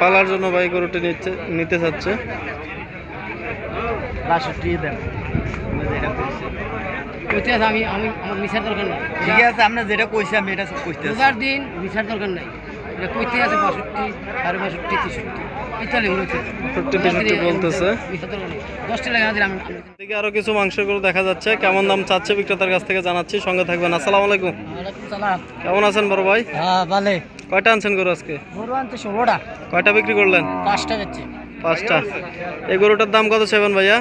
পালার জন্য ভাই গরুটি নিচ্ছে নিতে চাচ্ছে। বাষট্টি দেন। আমি আমি আমার মিশার দরকার নাই। ঠিক আছে আমরা যেটা কইছি আমি এটা সব কইতে দিন মিশার দরকার নাই। এটা কইতে আছে বাষট্টি তেষট্টি। ইত্যাদি বলতেছে। দশটা লাগে আমি কিছু দেখা যাচ্ছে। কেমন দাম চাচ্ছে বিক্রেতার কাছ থেকে জানাচ্ছি। সঙ্গে থাকবেন। আসসালামু আলাইকুম। কেমন আছেন বড় ভাই? হ্যাঁ ভালে কয়টা আনছেন গরু আজকে? গরু আনতে ষোলোটা। কয়টা বিক্রি করলেন? পাঁচটা যাচ্ছে। পাঁচটা। এই গরুটার দাম কত চাইবেন ভাইয়া?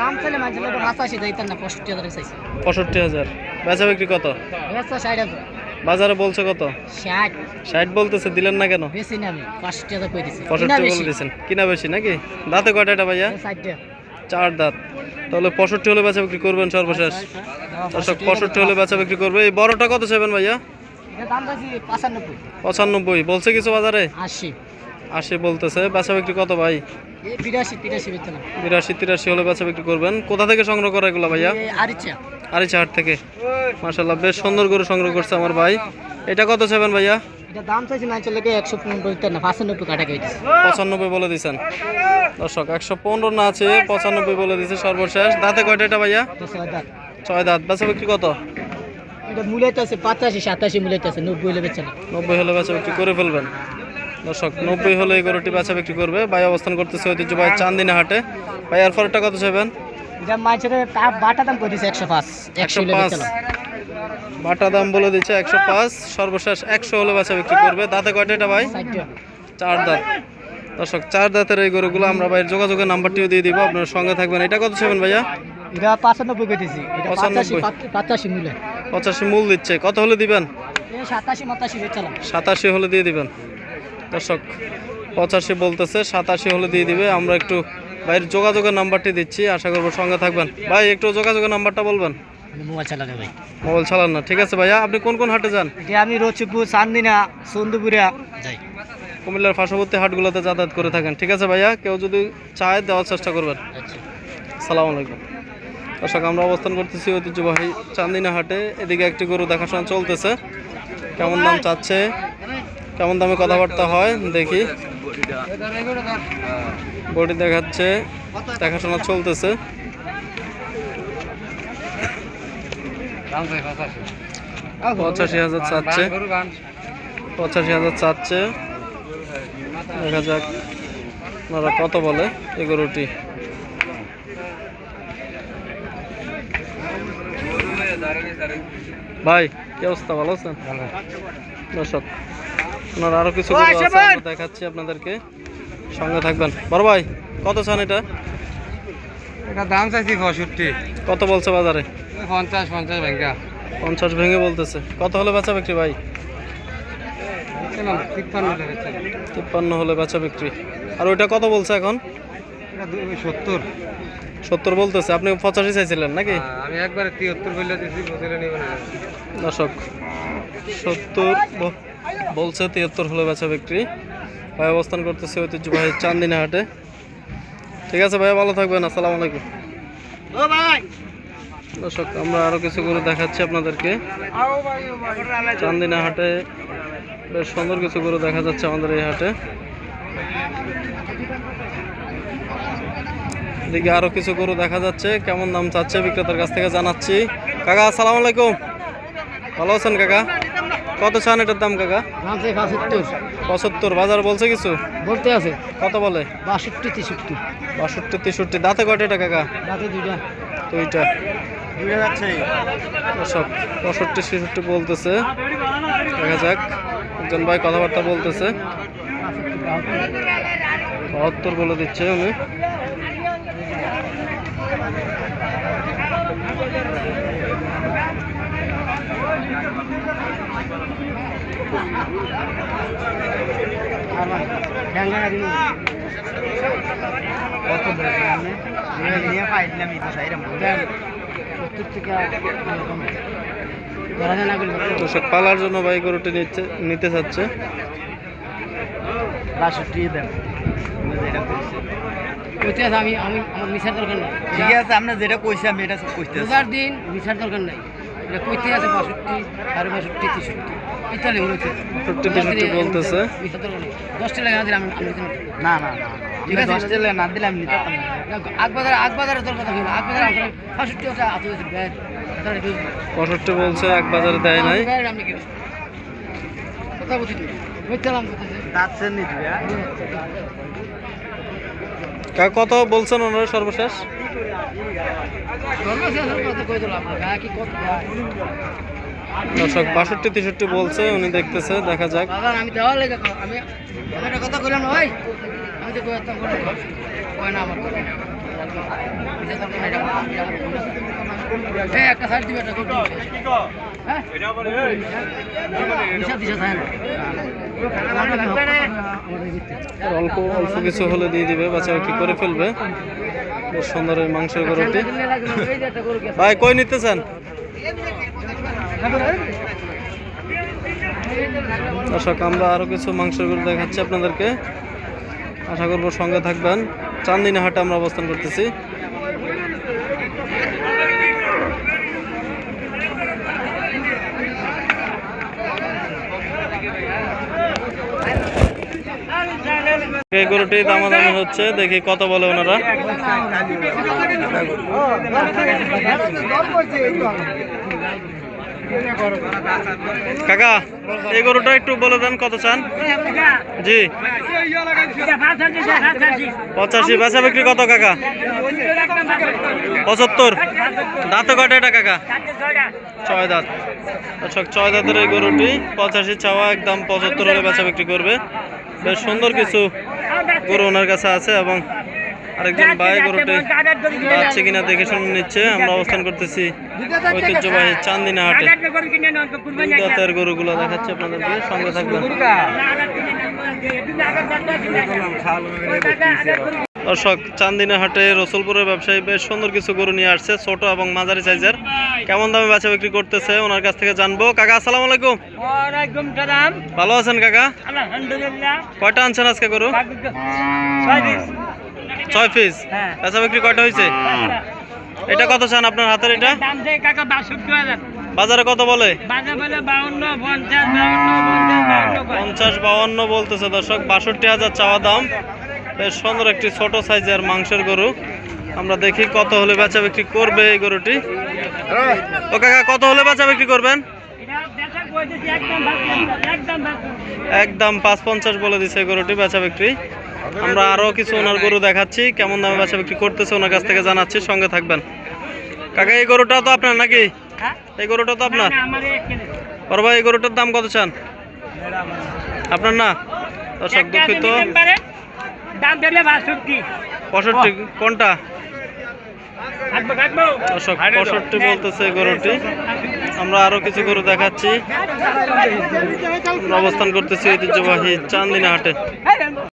দাম মাঝে পঁয়ষট্টি হাজার পঁয়ষট্টি হাজার। বেচা বিক্রি কত? ষাট হাজার। বাজারে বলছে কত? ষাট। ষাট বলতেছে দিলেন না কেন? বেশি না আমি হাজার কই দিছি পঁয়ষট্টি বলে দিয়েছেন কিনা বেশি নাকি? দাঁতে কয়টা এটা ভাইয়া? চার দাঁত। তাহলে পঁয়ষট্টি হলে বেচা বিক্রি করবেন সর্বশেষ। দর্শক পঁয়ষট্টি হলে বেচা বিক্রি করবে। এই বড়টা কত চাইবেন ভাইয়া? পঁচানব্বই। বলছে কিছু বাজারে? আশি। আশি বলতেছে। বেচা বিক্রি কত ভাই? বিরাশি তিরাশি হলে বেচা বিক্রি করবেন। কোথা থেকে সংগ্রহ করা এগুলো ভাইয়া? আরিচা। আরিচা হাট থেকে। মার্শাল্লাহ বেশ সুন্দর করে সংগ্রহ করছে আমার ভাই। এটা কত চাইবেন ভাইয়া? এটা দাম চাইছি না চলে গিয়ে একশো পনেরো না পঁচানব্বই কাটা কেটেছি পঁচানব্বই বলে দিয়েছেন দর্শক একশো পনেরো না আছে পঁচানব্বই বলে দিয়েছে সর্বশেষ। দাঁতে কয়টা এটা ভাইয়া? ছয় দাঁত। বেচা বিক্রি কত? এটা আছে পঁচাশি সাতাশি আছে নব্বই হলে বেচে নব্বই হলে বেচা বিক্রি করে ফেলবেন। দর্শক নব্বই হলে এই গরুটি বেচা বিক্রি করবে। ভাই অবস্থান করতেছে ঐতিহ্যবাহী চান্দিনা হাটে। ভাই আর পরেরটা কত চাইবেন? এটা মাছের বাটা দাম বাটা বলে দিচ্ছে একশো পাঁচ। সর্বশেষ একশো হলে বেচা বিক্রি করবে। দাঁতে কয়টা এটা ভাই? চার দাঁত। দর্শক চার দাঁতের এই গরুগুলো আমরা ভাইয়ের যোগাযোগের নাম্বারটিও দিয়ে দিব। আপনার সঙ্গে থাকবেন। এটা কত চাইবেন ভাইয়া? এটা পঁচানব্বই কেটেছি এটা পঁচাশি 95 পঁচাশি মূল্য মূল দিচ্ছে। কত হলে দিবেন? সাতাশি হলে দিয়ে দিবেন। দর্শক পঁচাশি বলতেছে সাতাশি হলে দিয়ে দিবে। আমরা একটু ভাইয়ের যোগাযোগের নাম্বারটি দিচ্ছি আশা করব সঙ্গে থাকবেন। ভাই একটু যোগাযোগের নাম্বারটা বলবেন? মোবাইল চালানো ভাই। মোবাইল চালান না ঠিক আছে ভাইয়া। আপনি কোন কোন হাটে যান? আমি রচিপুর চান্দিনা সন্দুপুরিয়া যাই। কুমিল্লার পার্শ্ববর্তী হাটগুলোতে যাতায়াত করে থাকেন ঠিক আছে ভাইয়া। কেউ যদি চায় দেওয়ার চেষ্টা করবেন। আচ্ছা। সালাম আলাইকুম। দর্শক আমরা অবস্থান করতেছি ঐতিহ্যবাহী চান্দিনা হাটে। এদিকে একটি গরু দেখাশোনা চলতেছে। কেমন দাম চাচ্ছে? কেমন দামে কথাবার্তা হয় দেখি। বডি দেখাচ্ছে দেখাশোনা চলতেছে। পঁচাশি হাজার চাচ্ছে। পঁচাশি হাজার চাচ্ছে। দেখা যাক ওনারা কত বলে এই গরুটি ভাই কি অবস্থা? ভালো আছেন? দর্শক ওনার আরও কিছু দেখাচ্ছি আপনাদেরকে। সঙ্গে থাকবেন। বড় ভাই কত চান এটা? এটা দাম চাইছি পঁয়ষট্টি। কত বলছে বাজারে? পঞ্চাশ পঞ্চাশ ব্যাংকা পঞ্চাশ ভেঙে বলতেছে। কত হলে বেচা বিক্রি ভাই? তিপ্পান্ন হলে বেচা বিক্রি। আর ওইটা কত বলছে এখন? সত্তর। সত্তর বলতেছে। আপনি পঁচাশি চাইছিলেন নাকি? আমি একবারে তিয়াত্তর বললে না। দর্শক সত্তর বলছে তিয়াত্তর হলে বেচা বিক্রি। ভাই অবস্থান করতেছে ঐতিহ্যবাহী চান্দিনা হাটে। ঠিক আছে ভাইয়া ভালো থাকবেন আসসালামু আলাইকুম। দর্শক আমরা আরও কিছু করে দেখাচ্ছি আপনাদেরকে। চান্দিনা হাটে বেশ সুন্দর কিছু গরু দেখা যাচ্ছে আমাদের এই হাটে। এদিকে আরও কিছু গরু দেখা যাচ্ছে কেমন দাম চাচ্ছে বিক্রেতার কাছ থেকে জানাচ্ছি। কাকা আসসালামু আলাইকুম। ভালো আছেন কাকা? কত চান এটার দাম কাকা? পঁচাত্তর। বাজার বলছে কিছু? বলতে আছে। কত বলে? বাষট্টি তেষট্টি। বাষট্টি তেষট্টি। দাঁতে কয়টা এটা কাকা? রাতে দুইটা। দুইটা। দুইটা যাচ্ছে। সব পঁয়ষট্টি ছেষট্টি বলতেছে। দেখা যাক একজন ভাই কথাবার্তা বলতেছে। বাহাত্তর বলে দিচ্ছে উনি। পালার জন্য ভাই গরুটি নিচ্ছে নিতে চাচ্ছে। বাষট্টি দেন আছে আমি আমি আমার মিশার দরকার নাই। ঠিক আছে আমরা যেটা কইছি আমি এটা সব কইতে দিন মিশার দরকার নাই। কইতে আছে বাষট্টি সাড়ে বাষট্টি তেষট্টি। ইতালি হয়েছে বাষট্টি, তেষট্টি বলতেছে। দশটা লাগে দিলে আমি। না না না ঠিক আছে? দশ দিলে না দিলে আমি নিতে। তোর কথা বলি। আকবাজার আসলে বাষট্টি হচ্ছে আত হয়েছে ব্যাগ কি পঁয়ষট্টি বলছে এক বাজারে দেয় নাই। আমি কি কথা বলছি তুই, হ্যাঁ? কত বলছেন ওনারা সর্বশেষ? দর্শক বাষট্টি তেষট্টি বলছে উনি দেখতেছে দেখা যাক। আমি দেওয়ার লেগে কথা- আমি আমি একটা কথা কইলাম ভাই। আমি তো না আমার তো একটা সাইড দিবে একটা হ্যাঁ? আর অল্প অল্প কিছু হলে দিয়ে দিবে বাচ্চা কি করে ফেলবে? বেশ সুন্দর এই মাংসের গরুটি। ভাই কই নিতে চান দর্শক আমরা আরও কিছু মাংসের গরু দেখাচ্ছি আপনাদেরকে। আশা করব সঙ্গে থাকবেন। চান্দিনা হাটে আমরা অবস্থান করতেছি। এই গরুটি দামাদামি হচ্ছে দেখি কত বলে ওনারা। কাকা, এই গরুটা একটু বলে দেন কত চান? জি। পঁচাশি। বেচা বিক্রি কত কাকা? পঁচাত্তর। দাঁতে কটা এটা কাকা? ছয় দাঁত। দর্শক, ছয় দাঁতের এই গরুটি পঁচাশি চাওয়া একদম পঁচাত্তর হলে বেচা বিক্রি করবে। বেশ সুন্দর কিছু গরু ওনার কাছে আছে এবং আরেকজন ভাই গরুটি যাচ্ছে কিনা দেখে শুনে নিচ্ছে আমরা অবস্থান করতেছি ঐতিহ্যবাহী চান্দিনা হাটে দাঁতের গরুগুলো দেখাচ্ছে আপনাদেরকে সঙ্গে থাকবেন। দর্শক চান্দিনা হাটে রসুলপুরের ব্যবসায়ী বেশ সুন্দর কিছু গরু নিয়ে আসছে ছোট এবং মাঝারি সাইজের। কেমন দামে বেচা বিক্রি করতেছে ওনার কাছ থেকে জানব। কাকা আসসালামু আলাইকুম। ভালো আছেন কাকা? আলহামদুলিল্লাহ। কয়টা আনছেন আজকে গরু? ছয় পিস হ্যাঁ। বেচা বিক্রি কয়টা হয়েছে এটা কত চান আপনার হাতের এটা? বাজারে কত বলে? বাজার বলে বাউন্ন পঞ্চাশ বাউন্ন বলতেছে দর্শক বাষট্টি হাজার চাওয়া দাম। বেশ সুন্দর একটি ছোট সাইজের মাংসের গরু। আমরা দেখি কত হলে বেচা বিক্রি করবে এই গরুটি। ও কাকা কত হলে বেচা বিক্রি করবেন? একদম পাঁচ পঞ্চাশ বলে দিছে গরুটি বেচা বিক্রি। আমরা আরও কিছু ওনার গরু দেখাচ্ছি কেমন দামে বেচা বিক্রি করতেছে ওনার কাছ থেকে জানাচ্ছি সঙ্গে থাকবেন। কাকা এই গরুটা তো আপনার নাকি? হ্যাঁ? এই গরুটা তো আপনার? বড় ভাই এই গরুটার দাম কত চান? আপনার না? দর্শক দুঃখিত। পঁয়ষট্টি কোনটা? দর্শক পঁয়ষট্টি বলতেছে গরুটি। আমরা আরও কিছু গরু দেখাচ্ছি। অবস্থান করতেছি ঐতিহ্যবাহী চান্দিনা হাটে।